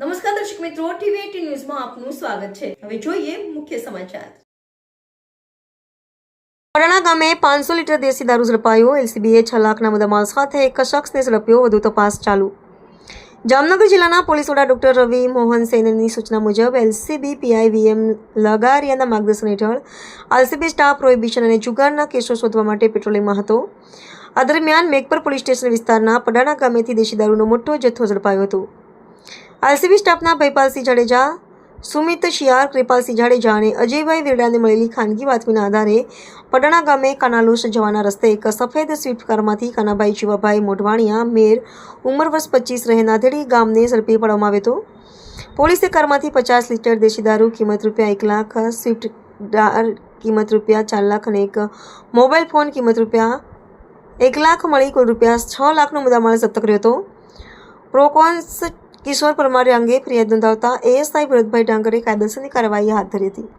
નમસ્કાર દર્શક મિત્રો, ટીવી ન્યૂઝમાં આપનું સ્વાગત છે. હવે જોઈએ મુખ્ય સમાચાર. પરાણા ગામે પાંચસો લીટર દેશી દારૂ ઝડપાયો. એલસીબીએ છ લાખના મુદ્દામાલ સાથે એક શખ્સને ઝડપ્યો, વધુ તપાસ ચાલુ. જામનગર જિલ્લાના પોલીસ વડા ડોક્ટર રવિ મોહન સેનની સૂચના મુજબ એલસીબી પીઆઈ વીએમ લગારિયાના માર્ગદર્શન હેઠળ એલસીબી સ્ટાફ પ્રોહિબિશન અને જુગારના કેસો શોધવા માટે પેટ્રોલિંગમાં હતો. આ દરમિયાન મેઘપર પોલીસ સ્ટેશન વિસ્તારના પડાણા ગામેથી દેશી દારૂનો મોટો જથ્થો ઝડપાયો હતો. આરસીબી સ્ટાફના ભયપાલસિંહ જાડેજા, સુમિત શિયાર કૃપાલસિંહ જાડેજા અને અજયભાઈ વિરડાને મળેલી ખાનગી બાતમીના આધારે પટણા ગામે કાનાલુસ જવાના રસ્તે એક સફેદ સ્વિફ્ટ કારમાંથી કાનાભાઈ શિવાભાઈ મોઢવાણિયા, મેર, ઉંમર વર્ષ પચીસ રહે નાધેડી ગામને ઝડપી પાડવામાં આવ્યો હતો. પોલીસે કારમાંથી પચાસ લીટર દેશી દારૂ, કિંમત રૂપિયા એક લાખ, સ્વિફ્ટ કિંમત રૂપિયા ચાર લાખ અને એક મોબાઈલ ફોન, કિંમત રૂપિયા એક લાખ મળી કુલ રૂપિયા છ લાખનો મુદ્દામાલ જપ્ત કર્યો હતો. પ્રોકોન્સ કિશોર પરમારે અંગે ફરિયાદ નોંધાવતા એએસઆઈ ભરતભાઈ ડાંગરે કાયદેસરની કાર્યવાહી હાથ ધરી હતી.